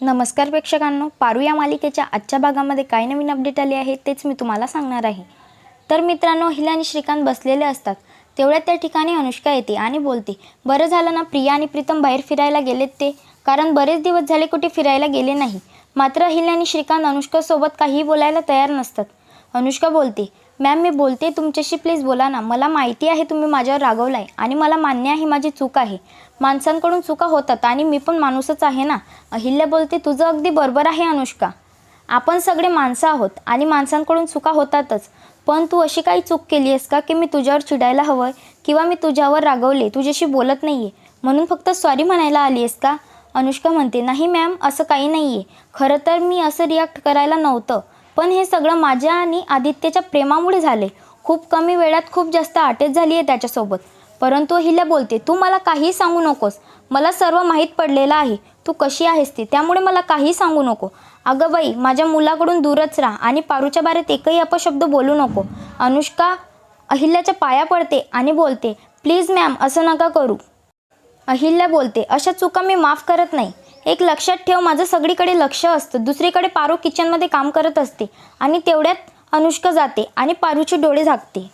नमस्कार प्रेक्षकांनो पारू या मालिकेच्या आजच्या भागामध्ये काय नवीन अपडेट आले आहे तेच मी तुम्हाला सांगणार आहे. तर मित्रांनो हिला आणि श्रीकांत बसलेले असतात. तेवढ्यात त्या ठिकाणी अनुष्का येते आणि बोलते बरं झालं ना प्रिया आणि प्रीतम बाहेर फिरायला गेलेत ते? कारण बरेच दिवस झाले कुठे फिरायला गेले नाही. मात्र हिला आणि श्रीकांत अनुष्कासोबत काहीही बोलायला तयार नसतात. अनुष्का बोलते मॅम मी बोलते तुमच्याशी प्लीज बोला ना. मला माहिती आहे तुम्ही माझ्यावर रागवला आहे आणि मला मान्य आहे माझी चूक आहे. माणसांकडून चुका होतात आणि मी पण माणूसच आहे ना. अहिल्या बोलते तुझं अगदी बरोबर आहे अनुष्का. आपण सगळे माणसं आहोत आणि माणसांकडून चुका होतातच. पण तू अशी काही चूक केली आहेस का की मी तुझ्यावर चिडायला हवं किंवा मी तुझ्यावर रागवले तुझ्याशी बोलत नाही आहे म्हणून फक्त सॉरी म्हणायला आली आहेस का? अनुष्का म्हणते नाही मॅम असं काही नाही आहे खरं तर मी असं रिॲक्ट करायला नव्हतं. पण हे सगळं माझ्या आणि आदित्यच्या प्रेमामुळे झाले. खूप कमी वेळात खूप जास्त अटॅच झाली आहे त्याच्यासोबत. परंतु हिला बोलते तू मला काही सांगू नकोस. मला सर्व माहीत पडलेलं आहे. तू कशी आहेस ती? त्यामुळे मला काही सांगू नको. अगं बाई माझ्या मुलाकडून दूरच राहा आणि पारूच्या बारेत एकही अपशब्द बोलू नको. अनुष्का अहिल्याच्या पाया पडते आणि बोलते प्लीज मॅम असं नका करू. अहिल्या बोलते अशा चुका मी माफ करत नाही. एक लक्षात ठेव माझं सगळीकडे लक्ष असतं. दुसरीकडे पारू किचनमध्ये काम करत असते आणि तेवढ्यात अनुष्का जाते आणि पारूचे डोळे झाकते.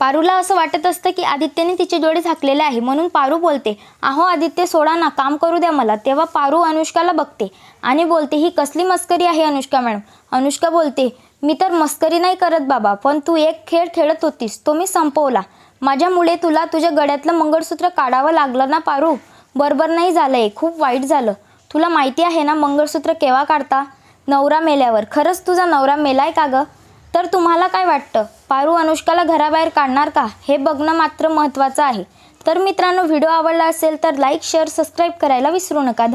पारूला असं वाटत असतं की आदित्यने तिचे डोळे झाकलेले आहे. म्हणून पारू बोलते अहो आदित्य सोडा ना काम करू द्या मला. तेव्हा पारू अनुष्काला बघते आणि बोलते ही कसली मस्करी आहे अनुष्का मॅडम. अनुष्का बोलते मी तर मस्करी नाही करत बाबा पण तू एक खेळ खेळत होतीस. तो मी संपवला. माझ्यामुळे तुला तुझ्या गळ्यातलं मंगळसूत्र काढावं लागलं ना पारू? बरोबर नाही झालं आहे खूप वाईट झालं. तुला माहिती आहे ना मंगळसूत्र केव्हा काढता? नवरा मेल्यावर. खरंच तुझा नवरा मेलाय का गं? तर तुम्हाला काय वाटतं? पारू अनुष्काला घराबाहेर काढणार का? हे बघणं मात्र महत्त्वाचं आहे. तर मित्रांनो व्हिडिओ आवडला असेल तर लाईक शेअर सबस्क्राईब करायला विसरू नका. धन्यवाद.